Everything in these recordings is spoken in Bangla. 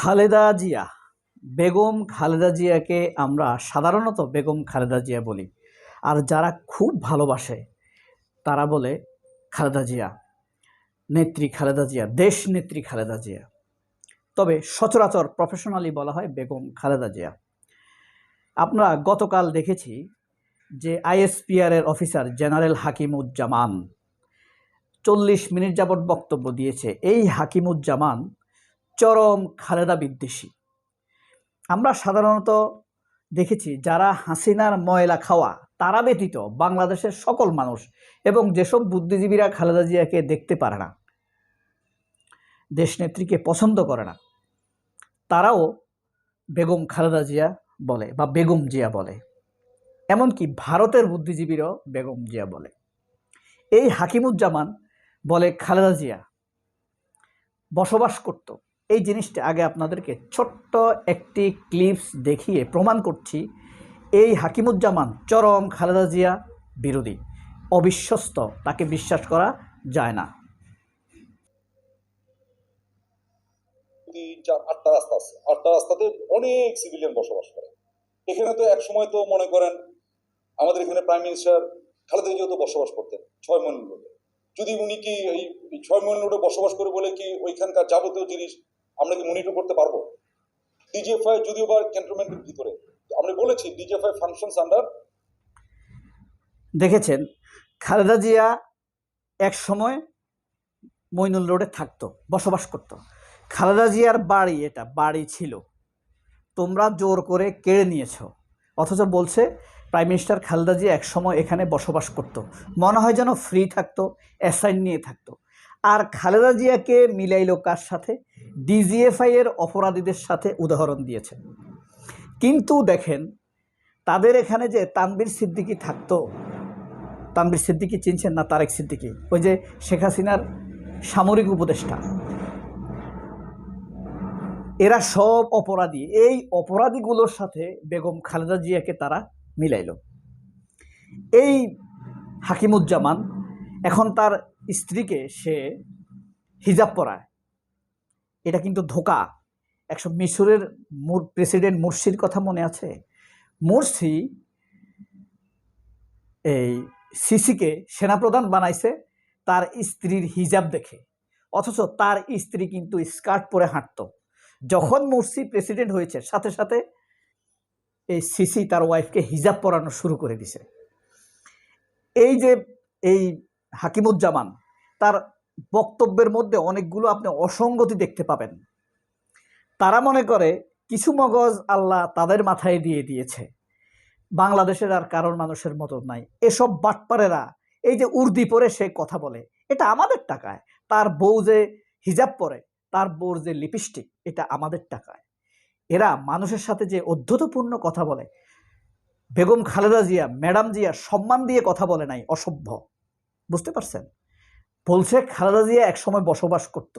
খালেদা জিয়া, বেগম খালেদা জিয়াকে আমরা সাধারণত বেগম খালেদা জিয়া বলি। আর যারা খুব ভালোবাসে, তারা বলে খালেদা জিয়া, নেত্রী খালেদা জিয়া, দেশ নেত্রী খালেদা জিয়া। তবে সচরাচর প্রফেশনালি বলা হয় বেগম খালেদা জিয়া। আমরা গতকাল দেখেছি যে আইএসপিআর এর অফিসার জেনারেল হাকিমুজ্জামান, চল্লিশ মিনিট যাবৎ বক্তব্য দিয়েছে। এই হাকিমুজ্জামান চরম খালেদা বিদ্বেষী। আমরা সাধারণত দেখেছি যারা হাসিনার ময়লা খাওয়া, তারা ব্যতীত বাংলাদেশের সকল মানুষ এবং যেসব বুদ্ধিজীবীরা খালেদা জিয়াকে দেখতে পারে না, দেশনেত্রীকে পছন্দ করে না, তারাও বেগম খালেদা জিয়া বলে বা বেগম জিয়া বলে। এমনকি ভারতের বুদ্ধিজীবীরাও বেগম জিয়া বলে। এই হাকিমুজ্জামান বলে খালেদা জিয়া বসবাস করত। এই জিনিসটা আগে আপনাদেরকে ছোট্ট একটি ক্লিপস দেখিয়ে প্রমাণ করছি। এই হাকিমুজ্জামান চরম খালেদা জিয়া বিরোধী। অবিশ্বস্ত, তাকে বিশ্বাস করা যায় না। অনেক সিভিলিয়ান বসবাস করে। এখানে তো এক সময় তো মনে করেন আমাদের এখানে প্রাইম মিনিস্টার খালেদা জিয়া তো বসবাস করতেন, ছয় মন যদি উনি কি এই ছয় মন রোডে বসবাস করে বলে কি ওইখানকার যাবতীয় জিনিস আমরা কি মনিটর করতে পারব? ডিজিএফআই যদিও বা ক্যান্টনমেন্টের ভিতরে। আমরা বলেছি ডিজিএফআই ফাংশনস আন্ডার দেখেছেন, খালেদা জিয়া এক সময় মইনুল রোডে থাকতো, বসবাস করত। খালেদা জিয়ার বাড়ি এটা, বাড়ি ছিল। তোমরা জোর করে কেড়ে নিয়েছো। অথচ বলছে প্রাইম মিনিস্টার খালেদা জিয়া এক সময় এখানে বসবাস করত। মনে হয় যেন ফ্রি থাকতো অ্যাসাইন নিয়ে থাকতো। আর খালেদা জিয়াকে মিলাইলো কার সাথে? ডিজিএফআই এর অপরাধীদের সাথে উদাহরণ দিয়েছে। কিন্তু দেখেন, তাদের এখানে যে তানবির সিদ্দিকী থাকতো তানবীর সিদ্দিকী চিনছেন না তারেক সিদ্দিকী? ওই যে শেখ হাসিনার সামরিক উপদেষ্টা। এরা সব অপরাধী। এই অপরাধীগুলোর সাথে বেগম খালেদা জিয়াকে তারা মিলাইল। এই হাকিমুজ্জামান, এখন তার স্ত্রীকে সে হিজাব পরায়। এটা কিন্তু ধোকা। একশো মিশরের প্রেসিডেন্ট মুরসির কথা মনে আছে? মুরসি এই সিসিকে সেনাপ্রধান বানাইছে, তার স্ত্রীর হিজাব দেখে। অথচ তার স্ত্রী কিন্তু স্কার্ট পরে হাঁটতো। যখন মুরসি প্রেসিডেন্ট হয়েছে, সাথে সাথে এই সিসি তার ওয়াইফকে হিজাব পরানো শুরু করে দিছে। এই যে এই হাকিমুজ্জামান, তার বক্তব্যের মধ্যে অনেকগুলো আপনি অসঙ্গতি দেখতে পাবেন। তারা মনে করে, কিছু মগজ আল্লাহ তাদের মাথায় দিয়ে দিয়েছে। বাংলাদেশের আর কারণ মানুষের মতো নাই। এসব বাটপারেরা, এই যে উর্দি পরে সে কথা বলে, এটা আমাদের টাকায়। তার বউ যে হিজাব পরে, তার বউর যে লিপস্টিক, এটা আমাদের টাকায়। এরা মানুষের সাথে যে অধ্যতপূর্ণ কথা বলে, বেগম খালেদা জিয়া, ম্যাডাম জিয়া সম্মান দিয়ে কথা বলে নাই, অসভ্য। বুঝতে পারছেন? বলছে খালেদা জিয়া একসময় বসবাস করত।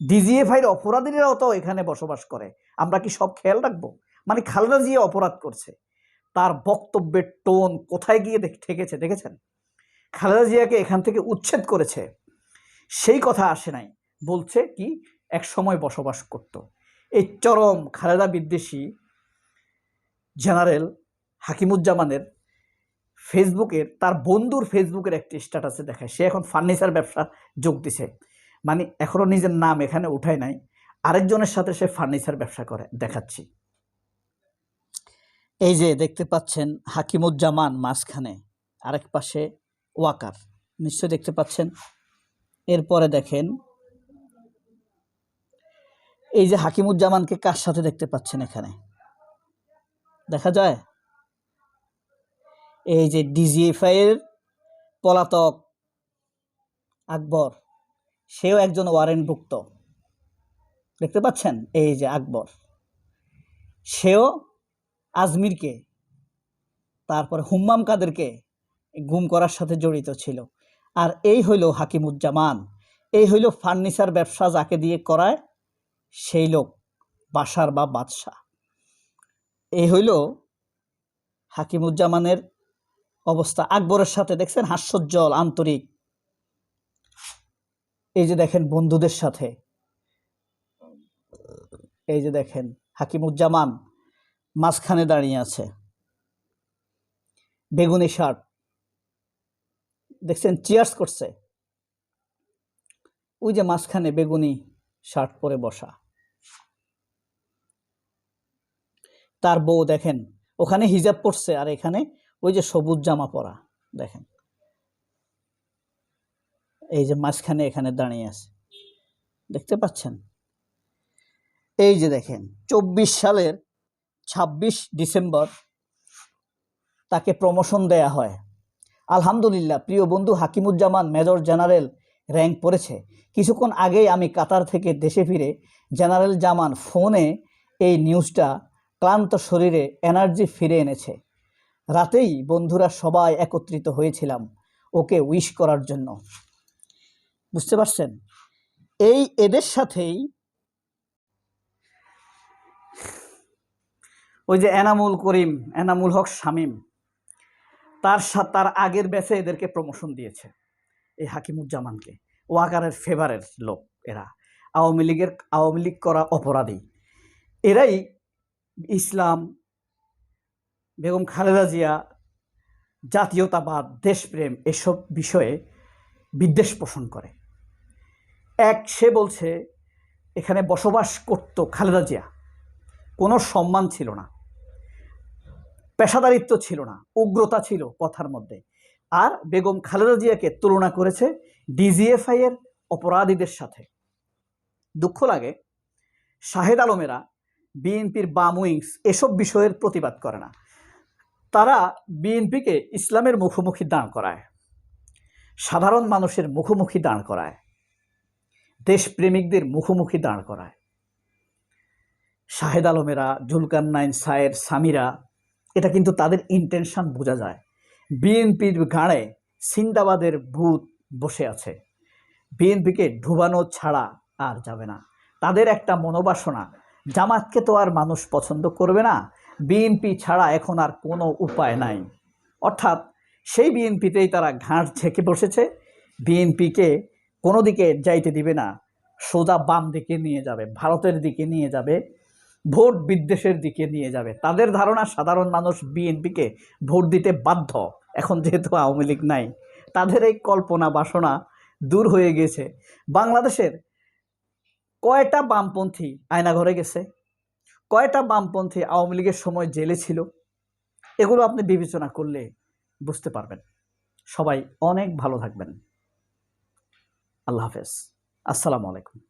ডিজিএফআইয়ের অপরাধীরাও তো এখানে বসবাস করে। আমরা কি সব খেয়াল রাখব? মানে খালেদা জিয়া অপরাধ করছে। তার বক্তব্যের টোন কোথায় গিয়ে ঠেকেছে, দেখেছেন? খালেদা জিয়াকে এখান থেকে উচ্ছেদ করেছে। সেই কথা আসে নাই। বলছে কি এক সময় বসবাস করত। এই চরম খালেদা বিদ্বেষী জেনারেল হাকিমুজ্জামানের ফেসবুকের, তার বন্ধুর ফেসবুকের একটি স্ট্যাটাসে দেখায়। সে এখন ফার্নিচার ব্যবসা যোগ দিছে। মানে এখনও নিজের নাম এখানে উঠায় নাই। আরেকজনের সাথে সে ফার্নিচার ব্যবসা করে, দেখাচ্ছি। এই যে দেখতে পাচ্ছেন হাকিমুজ্জামান মাঝখানে, আরেক পাশে ওয়াকার। নিশ্চয় দেখতে পাচ্ছেন? এরপরে দেখেন, এই যে হাকিমুজ্জামানকে কার সাথে দেখতে পাচ্ছেন এখানে? দেখা যায়? এই যে ডিজিএফআই এর পলাতক আকবর, সেও একজন ওয়ারেন্টভুক্ত দেখতে পাচ্ছেন? এই যে আকবর। সেও আজমিরকে, তারপরে হুম্মাম কাদেরকে গুম করার সাথে জড়িত ছিল। আর এই হইল হাকিমুজ্জামান। এই হইল ফার্নিচার ব্যবসা যাকে দিয়ে করায় সেই লোক বাসার বা বাদশাহ। এই হইল হাকিমুজ্জামানের অবস্থা। আকবরের সাথে দেখছেন হাস্যজ্জ্বল, আন্তরিক। এই যে দেখেন বন্ধুদের সাথে। এই যে দেখেন হাকিমুজ্জামান মাঝখানে দাঁড়িয়ে আছে। বেগুনি শার্ট। দেখছেন চিয়ার্স করছে। ওই যে মাঝখানে বেগুনি শার্ট পরে বসা। তার বউ দেখেন, ওখানে হিজাব পরছে আর এখানে ওই যে সবুজ জামা পরা, দেখেন। এই যে মাঝখানে এখানে দাঁড়িয়ে আছে। দেখতে পাচ্ছেন? এই যে দেখেন, চব্বিশ সালের ছাব্বিশ ডিসেম্বর তাকে প্রমোশন দেয়া হয়। আলহামদুলিল্লাহ, প্রিয় বন্ধু, হাকিমুজ্জামান মেজর জেনারেল র্যাঙ্ক পড়েছে। কিছুক্ষণ আগেই আমি কাতার থেকে দেশে ফিরে জেনারেল জামান ফোনে এই নিউজটা ক্লান্ত শরীরে এনার্জি ফিরে এনেছে। রাতেই বন্ধুরা সবাই একত্রিত হয়েছিলাম ওকে উইশ করার জন্য। বুঝতে পারছেন? এই এদের সাথেই ওই যে এনামুল করিম, এনামুল হক শামীম, তার সাথে তার আগের ব্যাচে এদেরকে প্রমোশন দিয়েছে, এই হাকিমুজ্জামানকে। ওয়াকারের ফেভারের লোক এরা। আওয়ামী লীগের, আওয়ামী লীগ করা অপরাধী। এরাই ইসলাম বেগম খালেদা জিয়া, জাতীয়তাবাদ, দেশপ্রেম এসব বিষয়ে বিদ্বেষ পোষণ করে। এক, সে বলছে, এখানে বসবাস করত খালেদা জিয়া। কোনো সম্মান ছিল না। পেশাদারিত্ব ছিল না। উগ্রতা ছিল কথার মধ্যে। আর বেগম খালেদা জিয়াকে তুলনা করেছে ডিজিএফআই এর অপরাধীদের সাথে। দুঃখ লাগে, শাহেদ আলমেরা বিএনপির বাম উইংস এসব বিষয়ের প্রতিবাদ করে না। তারা বিএনপিকে ইসলামের মুখোমুখি দাঁড় করায়, সাধারণ মানুষের মুখোমুখি দাঁড় করায়, দেশপ্রেমিকদের মুখোমুখি দাঁড় করায়। শাহেদ আলমেরা জুলকার নাইন সায়ের সামিরা, এটা কিন্তু তাদের ইন্টেনশন বোঝা যায়। বিএনপির গাড়ে সিন্দাবাদের ভূত বসে আছে। বিএনপিকে ডুবানো ছাড়া আর যাবে না। তাদের একটা মনোবাসনা, জামাতকে তো আর মানুষ পছন্দ করবে না বিএনপি ছাড়া এখন আর কোনো উপায় নাই। অর্থাৎ সেই বিএনপিতেই তারা ঘাট ঝেঁকে বসেছে। বিএনপিকে কোনো দিকে যাইতে দিবে না। সোজা বাম দিকে নিয়ে যাবে, ভারতের দিকে নিয়ে যাবে, ভোট বিদ্বেষের দিকে নিয়ে যাবে। তাদের ধারণা, সাধারণ মানুষ বিএনপিকে ভোট দিতে বাধ্য। এখন যেহেতু আওয়ামী লীগ নাই, তাদের এই কল্পনা বাসনা দূর হয়ে গেছে। বাংলাদেশের কয়টা বামপন্থী আয়নাঘরে গেছে? কয়টা বামপন্থী আওয়ামী লীগের সময় জেলে ছিল? এগুলো আপনি বিবেচনা করলে বুঝতে পারবেন। সবাই অনেক ভালো থাকবেন। আল্লাহ হাফেজ। আসসালামু আলাইকুম।